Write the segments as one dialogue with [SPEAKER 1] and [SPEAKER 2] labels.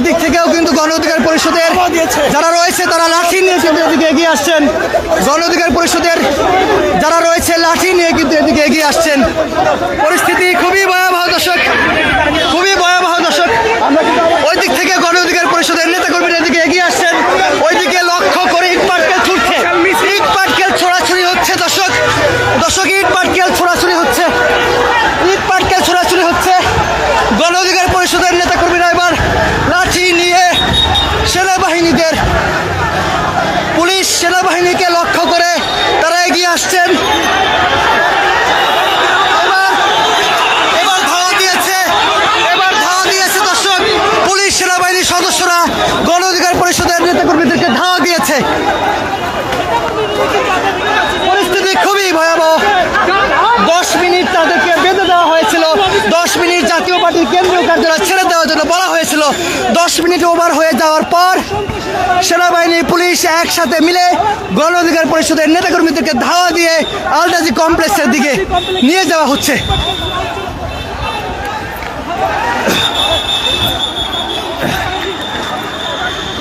[SPEAKER 1] ওই দিক থেকেও কিন্তু গণ অধিকার পরিষদের যারা রয়েছে তারা লাঠি নিয়ে কিন্তু এদিকে এগিয়ে আসছেন। গণ অধিকার পরিষদের যারা রয়েছে লাঠি নিয়ে কিন্তু এদিকে এগিয়ে আসছেন। পরিস্থিতি খুবই ভয়াবহ দর্শক খুবই ভয়াবহ দর্শক ওই দিক থেকে গণ অধিকার পরিষদের নেতাকর্মীরা এদিকে এগিয়ে আসছেন ওইদিকে লক্ষ্য করে ইট পাটকেল ছুটছে ইট পাটকেল ছোড়াছুড়ি হচ্ছে দর্শক দর্শক ইট পাটকেল ছোড়াছুড়ি হচ্ছে ইট পাটকেল ছোড়াছুড়ি হচ্ছে গণ অধিকার পরিষদের নেতাকর্মীরা এবার লাঠি নিয়ে সেনাবাহিনীদের পুলিশ সেনাবাহিনীকে লক্ষ্য করে তারা এগিয়ে আসছেন এবার এবার ধাওয়া দিয়েছে এবার ধাওয়া দিয়েছে দর্শক পুলিশ সেনাবাহিনীর সদস্যরা গণ অধিকার পরিষদের নেতাকর্মীদেরকে ধাওয়া দিয়েছে পরিস্থিতি খুবই ভয়াবহ দশ মিনিট তাদেরকে বেঁধে দেওয়া হয়েছিল দশ মিনিট জাতীয় কেন্দ্রীয় কার্যালয় ছেড়ে দেওয়ার জন্য বলা হয়েছিল। দশ মিনিট ওভার হয়ে যাওয়ার পর সেনাবাহিনী, পুলিশ একসাথে মিলে গণ অধিকার পরিষদের নেতাকর্মীদেরকে ধাওয়া দিয়ে আলদাজি কমপ্লেক্সের দিকে নিয়ে যাওয়া হচ্ছে।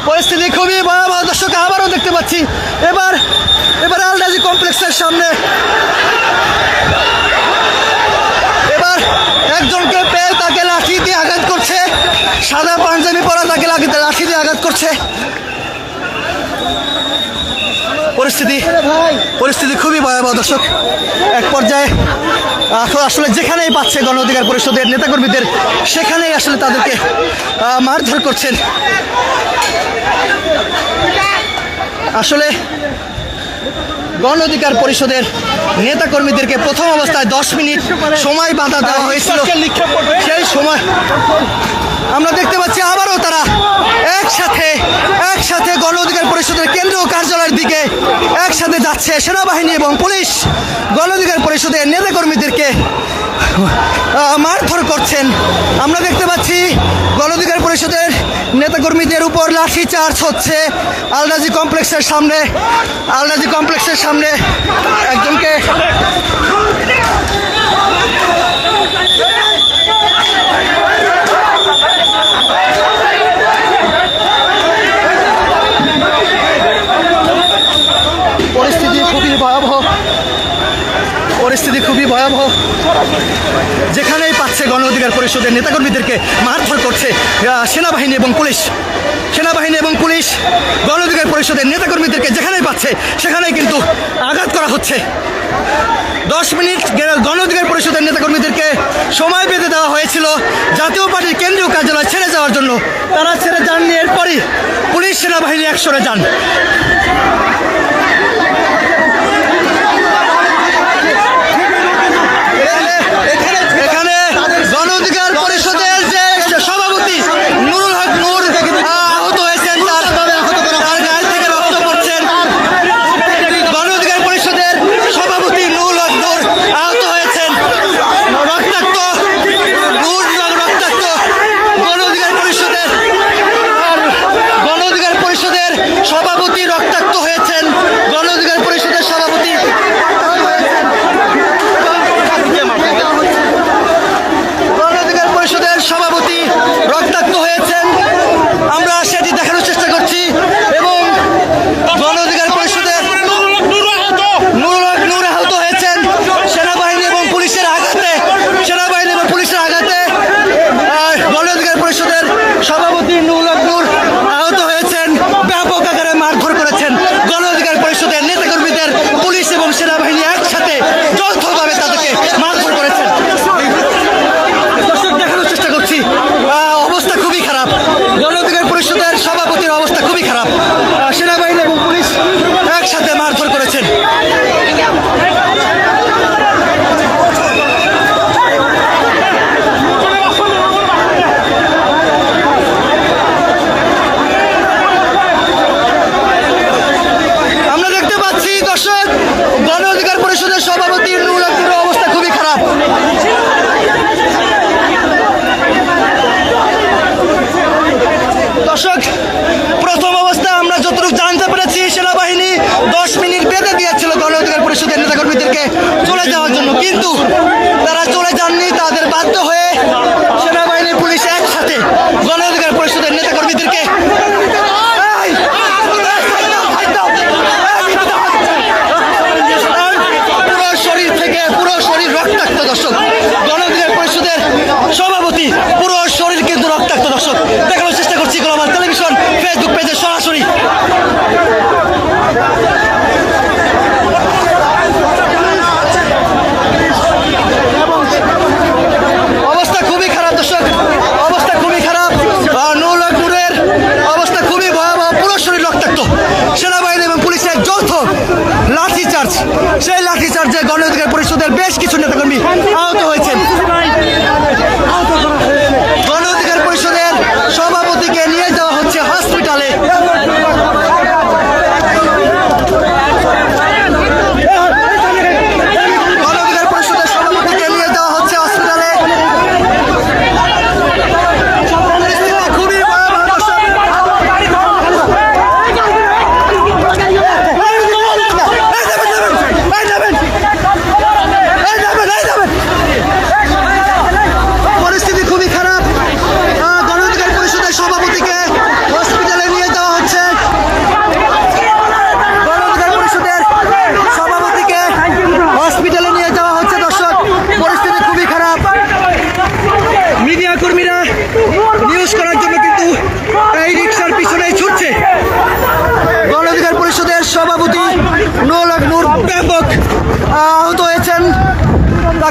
[SPEAKER 1] পরিস্থিতি খুবই ভয়াবহ। দর্শক, আবারও দেখতে পাচ্ছি এবার এবার আলদাজি কমপ্লেক্সের সামনে এবার একজনকে পেয়ে তাকে লাঠি দিয়ে আঘাত করছে? সাদা পাঞ্জাবি পরা তাকে লাঠি- দিয়ে আঘাত করছে। পরিস্থিতি পরিস্থিতি খুবই ভয়াবহ দর্শক। এক পর্যায়ে আসলে যেখানেই পাচ্ছে গণ অধিকার পরিষদের নেতাকর্মীদের, সেখানেই আসলে তাদেরকে মারধর করছেন। আসলে গণ অধিকার পরিষদের নেতাকর্মীদেরকে প্রথম অবস্থায় দশ মিনিট সময় বাধা দেওয়া হয়েছিল। সেই সময় আমরা দেখতে পাচ্ছি আবারও তারা একসাথে একসাথে গণ অধিকার পরিষদের কেন্দ্রীয় কার্যালয়ের দিকে একসাথে যাচ্ছে সেনাবাহিনী এবং পুলিশ। গণ অধিকার পরিষদের নেতাকর্মীদেরকে মারধর করছেন। আমরা দেখতে পাচ্ছি গণ অধিকার পরিষদের নেতাকর্মীদের উপর লাঠি চার্জ হচ্ছে আলরাজি কমপ্লেক্সের সামনে। আলরাজি কমপ্লেক্সের সামনে একজনকে পরিস্থিতি খুবই ভয়াবহ। পরিস্থিতি খুবই ভয়াবহ। যেখানেই পাচ্ছে গণ অধিকার পরিষদের নেতাকর্মীদেরকে মারধর করছে সেনাবাহিনী এবং পুলিশ। সেনাবাহিনী এবং পুলিশ গণ অধিকার পরিষদের নেতাকর্মীদেরকে যেখানেই পাচ্ছে, সেখানেই কিন্তু আঘাত করা হচ্ছে। দশ মিনিট গণ অধিকার পরিষদের নেতাকর্মীদেরকে সময় বেঁধে দেওয়া হয়েছিল। জাতীয় পার্টির কেন্দ্রীয় কার্যালয় ছেড়ে যাওয়ার জন্য। তারা ছেড়ে যাননি, এরপরই পুলিশ সেনাবাহিনী একসরে যান। para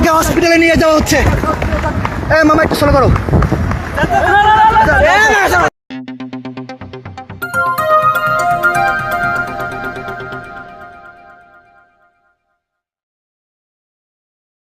[SPEAKER 1] মামাকে হসপিটালে নিয়ে যাওয়া হচ্ছে এ মামা একটু সোলো করো